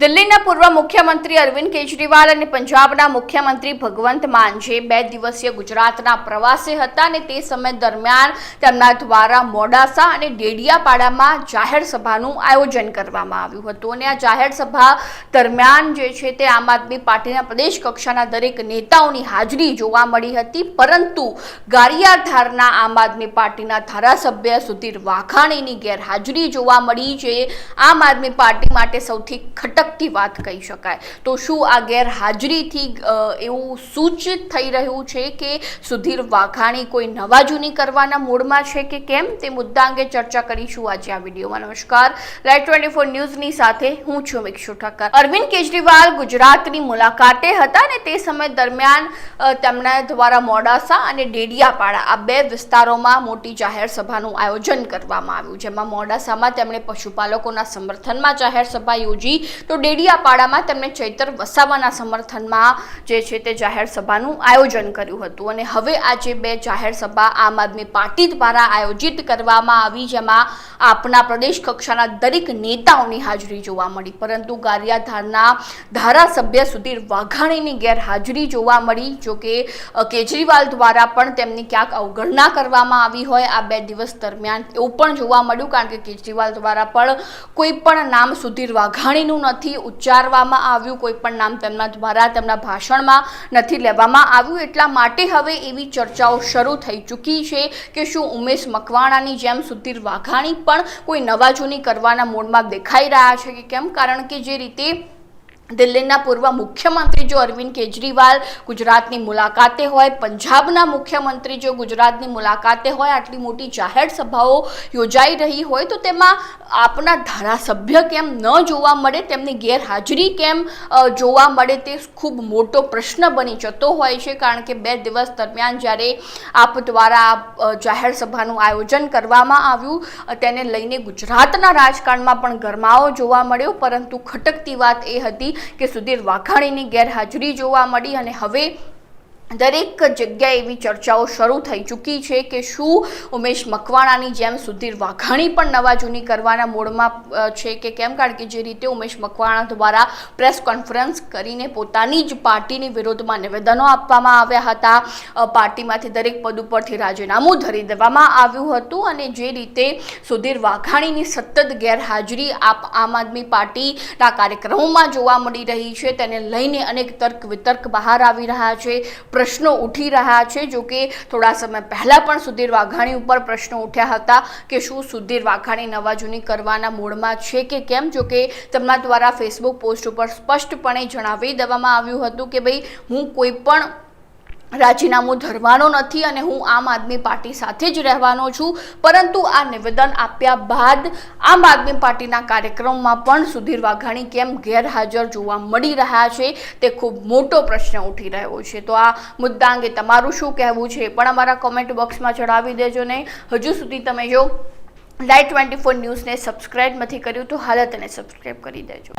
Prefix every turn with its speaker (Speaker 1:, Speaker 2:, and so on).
Speaker 1: દિલ્હીના પૂર્વ મુખ્યમંત્રી અરવિંદ કેજરીવાલ અને પંજાબના મુખ્યમંત્રી ભગવંત માન જે બે દિવસીય ગુજરાતના પ્રવાસે હતા અને તે સમય દરમિયાન તેમના દ્વારા મોડાસા અને ડેડિયાપાડામાં જાહેર સભાનું આયોજન કરવામાં આવ્યું હતું. અને આ જાહેર સભા દરમિયાન જે છે તે આમ આદમી પાર્ટીના પ્રદેશ કક્ષાના દરેક નેતાઓની હાજરી જોવા મળી હતી, પરંતુ ગારિયાધારના આમ આદમી પાર્ટીના ધારાસભ્ય સુધીર વાઘાણીની ગેરહાજરી જોવા મળી, જે આમ આદમી પાર્ટી માટે સૌથી ખટકતી વાત કહી શકાય. તો શું આ ગેરહાજરીથી એવું સૂચિત થઈ રહ્યું છે કે સુધીર વાઘાણી કોઈ નવા જૂની કરવાના મૂડમાં છે કે કેમ? તે મુદ્દા અંગે ચર્ચા કરીશું આજે આ વિડીયોમાં. નમસ્કાર. લાઈવ ટ્વેન્ટી ફોર ન્યૂઝની સાથે હું છું મિક્ષુ ઠક્કર અરવિંદ કેજરીવાલ ગુજરાતની મુલાકાતે હતા અને તે સમય દરમિયાન તેમના દ્વારા મોડાસા અને ડેડિયાપાડા આ બે વિસ્તારોમાં મોટી જાહેર સભાનું આયોજન કરવામાં આવ્યું, જેમાં મોડાસામાં તેમણે પશુપાલકોના સમર્થનમાં જાહેર સભા યોજી. તો ડેડિયાપાડામાં તેમણે ચૈતર વસાવાના સમર્થનમાં જે છે તે જાહેર સભાનું આયોજન કર્યું હતું. અને હવે આ જે બે જાહેર સભા આમ આદમી પાર્ટી દ્વારા આયોજિત કરવામાં આવી, જેમાં આપના પ્રદેશ કક્ષાના દરેક નેતાઓની હાજરી જોવા મળી. પરંતુ ગારિયાધારના ધારાસભ્ય સુધીર વાઘાણીની ગેરહાજરી જોવા મળી, જો કે કેજરીવાલ દ્વારા પણ તેમની ક્યાંક અવગણના કરવામાં આવી હોય. આ બે દિવસ દરમિયાન એવું પણ જોવા મળ્યું, કારણ કે કેજરીવાલ દ્વારા પણ કોઈ પણ નામ સુધીર વાઘાણીનું નથી. ઉચ્ચારવામાં આવ્યું, કોઈ પણ નામ તેમના દ્વારા, તેમના ભાષણમાં નથી લેવામાં આવ્યું. એટલા માટે હવે એવી ચર્ચાઓ શરૂ થઈ ચૂકી છે કે શું ઉમેશ મકવાણાની જેમ સુધીર વાઘાણી પણ કોઈ નવાજૂની કરવાના મૂડમાં દેખાઈ રહ્યા છે કે કેમ? કારણ કે જે રીતે દિલ્હીના પૂર્વ મુખ્યમંત્રી જો અરવિંદ કેજરીવાલ ગુજરાતની મુલાકાતે હોય, પંજાબના મુખ્યમંત્રી જો ગુજરાતની મુલાકાતે હોય, આટલી મોટી જાહેર સભાઓ યોજાઈ રહી હોય, તો તેમાં આપના ધારાસભ્ય કેમ ન જોવા મળે, તેમની ગેરહાજરી કેમ જોવા મળે તે ખૂબ મોટો પ્રશ્ન બની જતો હોય છે, કારણ કે બે દિવસ દરમિયાન જ્યારે આપ દ્વારા જાહેર સભાનું આયોજન કરવામાં આવ્યું, તેને લઈને ગુજરાતના રાજકારણમાં પણ ગરમાવો જોવા મળ્યો, પરંતુ ખટકતી વાત એ હતી કે સુધીર વાઘાણીની ગેરહાજરી જોવા મળી અને હવે દરેક જગ્યાએ એવી ચર્ચાઓ શરૂ થઈ ચૂકી છે કે શું ઉમેશ મકવાણાની જેમ સુધીર વાઘાણી પણ નવા જૂની કરવાના મૂડમાં છે કે કેમ? કારણ કે જે રીતે ઉમેશ મકવાણા દ્વારા પ્રેસ કોન્ફરન્સ કરીને પોતાની જ પાર્ટીની વિરોધમાં નિવેદનો આપવામાં આવ્યા હતા. પાર્ટીમાંથી દરેક પદ ઉપરથી રાજીનામું ધરી દેવામાં આવ્યું હતું અને જે રીતે સુધીર વાઘાણીની સતત ગેરહાજરી આપ, આમ આદમી પાર્ટીના કાર્યક્રમોમાં જોવા મળી રહી છે, તેને લઈને અનેક તર્ક વિતર્ક બહાર આવી રહ્યા છે. પ્રશ્નો ઉઠી રહ્યા છે. જો કે થોડા સમય પહેલાં પણ સુધીર વાઘાણી ઉપર પ્રશ્નો ઉઠ્યા હતા કે શું સુધીર વાઘાણી નવાજૂની કરવાના મૂડમાં છે કે કેમ? જો કે તેમના દ્વારા ફેસબુક પોસ્ટ ઉપર સ્પષ્ટપણે જણાવી દેવામાં આવ્યું હતું કે ભાઈ, હું કોઈ પણ રાજીનામું ધરવાનો નથી અને હું આમ આદમી પાર્ટી સાથે જ રહેવાનો છું. પરંતુ આ નિવેદન આપ્યા બાદ આમ આદમી પાર્ટીના કાર્યક્રમમાં પણ સુધીર વાઘાણી કેમ ગેરહાજર જોવા મળી રહ્યા છે તે ખૂબ મોટો પ્રશ્ન ઉઠી રહ્યો છે. તો આ મુદ્દા અંગે તમારું શું કહેવું છે પણ અમારા કોમેન્ટ બોક્સમાં જણાવી દેજો ને. હજુ સુધી તમે જો લાઈટ ટ્વેન્ટી ફોર ન્યૂઝને સબસ્ક્રાઈબ નથી કર્યું તો હાલ તેને સબસ્ક્રાઈબ કરી દેજો.